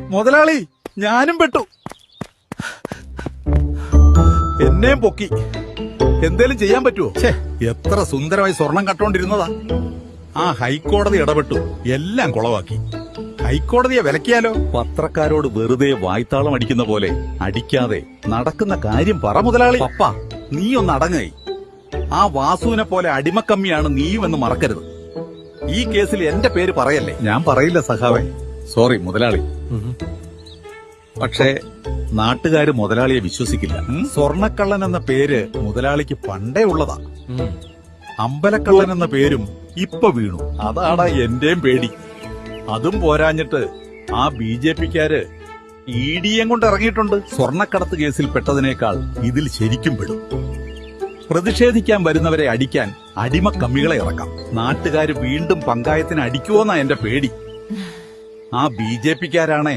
മുതലാളി ഞാനും പെട്ടു. എന്നെയും പൊക്കി. എന്തേലും ചെയ്യാൻ പറ്റുമോ എത്ര സുന്ദരമായി സ്വർണം കട്ടോണ്ടിരുന്നതാ ആ ഹൈക്കോടതി ഇടപെട്ടു. എല്ലാം കുളവാക്കി. ഹൈക്കോടതിയെ വിലക്കിയാലോ? പത്രക്കാരോട് വെറുതെ വായ്ത്താളം അടിക്കുന്ന പോലെ അടിക്കാതെ നടക്കുന്ന കാര്യം പറ മുതലാളി. പപ്പ നീ ഒന്ന് അടങ്ങായി ആ വാസുവിനെ പോലെ അടിമക്കമ്മിയാണ് നീയുമെന്ന് മറക്കരുത്. ഈ കേസിൽ എന്റെ പേര് പറയല്ലേ? ഞാൻ പറയില്ല സഖാവേ. സോറി മുതലാളി. പക്ഷേ നാട്ടുകാര് മുതലാളിയെ വിശ്വസിക്കില്ല. സ്വർണക്കള്ളൻ എന്ന പേര് മുതലാളിക്ക് പണ്ടേ ഉള്ളതാ. അമ്പലക്കള്ളൻ എന്ന പേരും ഇപ്പൊ വീണു. അതാണ് എന്റെയും പേടി. അതും പോരാഞ്ഞിട്ട് ആ ബി ജെ പിക്കാര് ഇ ഡിയും കൊണ്ട് ഇറങ്ങിയിട്ടുണ്ട്. സ്വർണക്കടത്ത് കേസിൽ പെട്ടതിനേക്കാൾ ഇതിൽ ശരിക്കും പെടും. പ്രതിഷേധിക്കാൻ വരുന്നവരെ അടിക്കാൻ അടിമ കമ്മികളെ ഇറക്കാം. നാട്ടുകാർ വീണ്ടും പങ്കായത്തിന് അടിക്കുവോന്നാ എന്റെ പേടി. ആ ബി ജെ പിക്കാരാണ്.